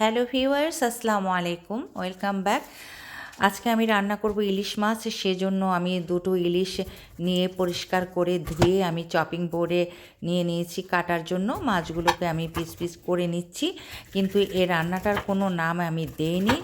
Hello viewers আসসালামু আলাইকুম welcome back আজকে আমি রান্না করব ইলিশ মাছ, সেজন্য আমি দুটো ইলিশ নিয়ে পরিষ্কার করে ধুয়ে আমি চপিং বোর্ডে নিয়ে নিয়েছি। কাটার জন্য মাছগুলোকে আমি পিস পিস করে নিচ্ছি। কিন্তু এই রান্নাটার কোনো নাম আমি দেইনি।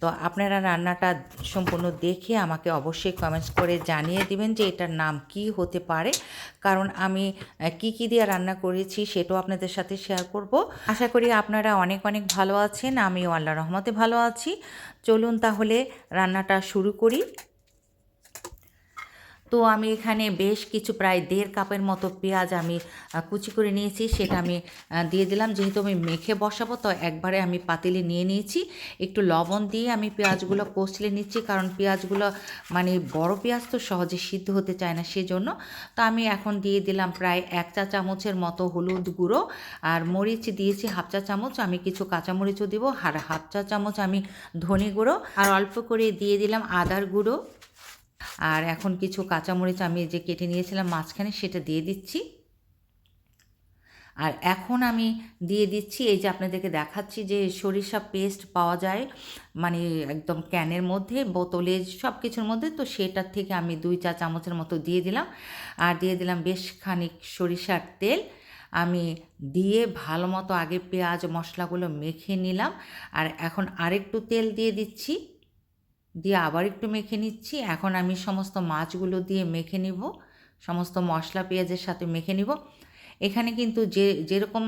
তো আপনারা রান্নাটা সম্পূর্ণ দেখে আমাকে অবশ্যই কমেন্টস করে জানিয়ে দিবেন যে এটার নাম কি হতে পারে। কারণ আমি কি কি দিয়ে রান্না করেছি সেটাও আপনাদের সাথে শেয়ার করব। আশা করি আপনারা অনেক অনেক ভালো আছেন। আমিও আল্লাহ রহমতে ভালো আছি। চলুন তাহলে রান্নাটা শুরু করি। তো আমি এখানে বেশ কিছু প্রায় দেড় কাপের মতো পেঁয়াজ আমি কুচি করে নিয়েছি, সেটা আমি দিয়ে দিলাম। যেহেতু আমি মেখে বসাবো, তো একবারে আমি পাতিলে নিয়ে নিয়েছি। একটু লবণ দিয়ে আমি পেঁয়াজগুলো কষলে নিচ্ছি, কারণ পেঁয়াজগুলো মানে বড় পেঁয়াজ তো সহজে সিদ্ধ হতে চায় না সেজন্য। তো আমি এখন দিয়ে দিলাম প্রায় এক চা চামচের মতো হলুদ গুঁড়ো আর মরিচ দিয়েছি হাফ চা চামচ। আমি কিছু কাঁচামরিচও দিব, আর হাফ চা চামচ আমি ধনে গুঁড়ো। আর অল্প করে দিয়ে দিলাম আদার গুঁড়ো। আর এখন কিছু কাঁচামরিচ আমি যে কেটে নিয়েছিলাম, মাঝখানে সেটা দিয়ে দিচ্ছি। আর এখন আমি দিয়ে দিচ্ছি, এই যে আপনাদেরকে দেখাচ্ছি যে সরিষা পেস্ট পাওয়া যায় মানে একদম ক্যানের মধ্যে, বোতলে সব কিছুর মধ্যে, তো সেটার থেকে আমি দুই চা চামচের মতো দিয়ে দিলাম। আর দিয়ে দিলাম বেশ খানিক সরিষার তেল। আমি দিয়ে ভালো মতো আগে পেঁয়াজ মশলাগুলো মেখে নিলাম। আর এখন আরেকটু তেল দিয়ে দিচ্ছি। দিয়ে আবার একটু মেখে নিচ্ছি। এখন আমি সমস্ত মাছগুলো দিয়ে মেখে নিব। সমস্ত মশলা পেঁয়াজের সাথে মেখে নিব। এখানে কিন্তু যে, যেরকম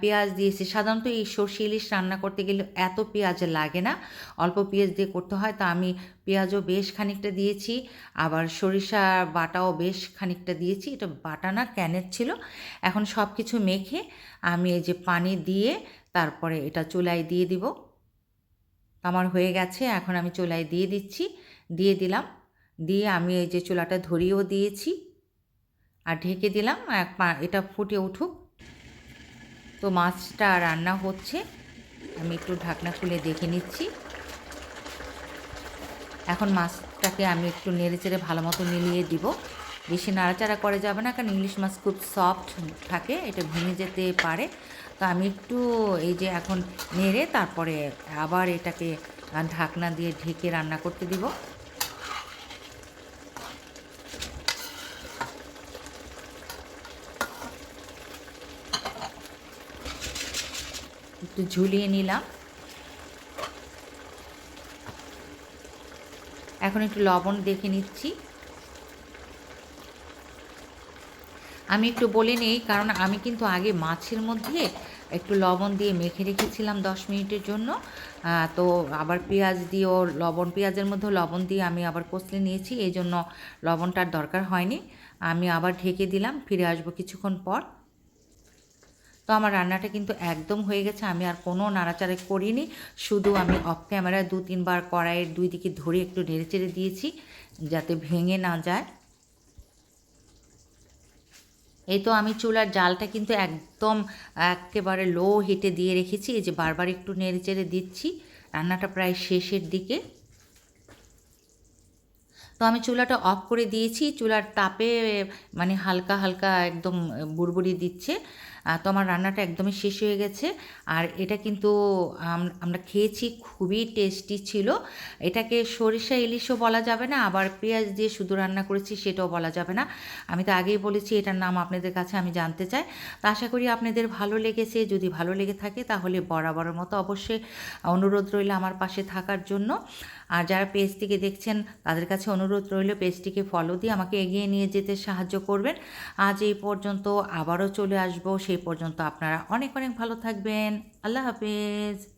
পেঁয়াজ দিয়েছি, সাধারণত এই সর্ষে ইলিশ রান্না করতে গেলে এত পেঁয়াজ লাগে না। অল্প পেঁয়াজ দিয়ে করতে হয়। তা আমি পেঁয়াজও বেশ খানিকটা দিয়েছি। আবার সরিষা বাটাও বেশ খানিকটা দিয়েছি। এটা বাটা না, ক্যানের ছিল। এখন সব কিছু মেখে আমি এই যে পানি দিয়ে তারপরে এটা চুলায় দিয়ে দিব। আমার হয়ে গেছে, এখন আমি চুলায় দিয়ে দিচ্ছি। দিয়ে দিলাম। দিয়ে আমি এই যে চুলাটা ধরিয়েও দিয়েছি। আর ঢেকে দিলাম এটা ফুটে উঠুক। তো মাছটা রান্না হচ্ছে। আমি একটু ঢাকনা খুলে দেখে নিচ্ছি। এখন মাছটাকে আমি একটু নেড়ে চেড়ে ভালো মতো মিলিয়ে দিব। বেশি নাড়াচাড়া করে যাবে না, কারণ ইলিশ মাছ খুব সফট থাকে, এটা ভেঙে যেতে পারে। তো আমি একটু এই যে এখন নেড়ে তারপরে আবার এটাকে ঢাকনা দিয়ে ঢেকে রান্না করতে দিব। একটু ঝুলিয়ে নিলাম। এখন একটু লবণ দেখে নিচ্ছি। আমি একটু বলে নেই, কারণ আমি কিন্তু আগে মাছের মধ্যে একটু লবণ দিয়ে মেখে রেখেছিলাম দশ মিনিটের জন্য। তো আবার পেঁয়াজ দিয়েও লবণ, পেঁয়াজের মধ্যেও লবণ দিয়ে আমি আবার কষলে নিয়েছি, এই জন্য লবণটার দরকার হয়নি। আমি আবার ঢেকে দিলাম, ফিরে আসব কিছুক্ষণ পর। তো আমার রান্নাটা কিন্তু একদম হয়ে গেছে, আমি আর কোনো নাড়াচাড়া করিনি, শুধু আমি অফ ক্যামেরায় দু তিনবার কড়াইয়ের দুই দিকে ধরে একটু নেড়ে চেড়ে দিয়েছি, যাতে ভেঙে না যায়। এই তো আমি চুলার জালটা কিন্তু একদম একেবারে লো হিটে দিয়ে রেখেছি। এই যে বারবার একটু নেড়ে চেড়ে দিচ্ছি। রান্নাটা প্রায় শেষের দিকে। তো আমি চুলাটা অফ করে দিয়েছি। চুলার তাপে মানে হালকা হালকা একদম বুড়বুড়ি দিচ্ছে। তো আমার রান্নাটা একদমই শেষ হয়ে গেছে। আর এটা কিন্তু আমরা খেয়েছি, খুবই টেস্টি ছিল। এটাকে সরিষা ইলিশও বলা যাবে না, আবার পেঁয়াজ দিয়ে শুধু রান্না করেছি সেটাও বলা যাবে না। আমি তো আগেই বলেছি, এটার নাম আপনাদের কাছে আমি জানতে চাই। তো আশা করি আপনাদের ভালো লেগেছে। যদি ভালো লেগে থাকে, তাহলে বরাবরের মতো অবশ্যই অনুরোধ রইল আমার পাশে থাকার জন্য। আর যারা পেজ থেকে দেখছেন, তাদের কাছে অনুরোধ রইল পেজটিকে ফলো দিয়ে আমাকে এগিয়ে নিয়ে যেতে সাহায্য করবেন। আজ এই পর্যন্ত আবারও চলে আসব। সেই পর্যন্ত আপনারা অনেক অনেক ভালো থাকবেন। আল্লাহ হাফেজ।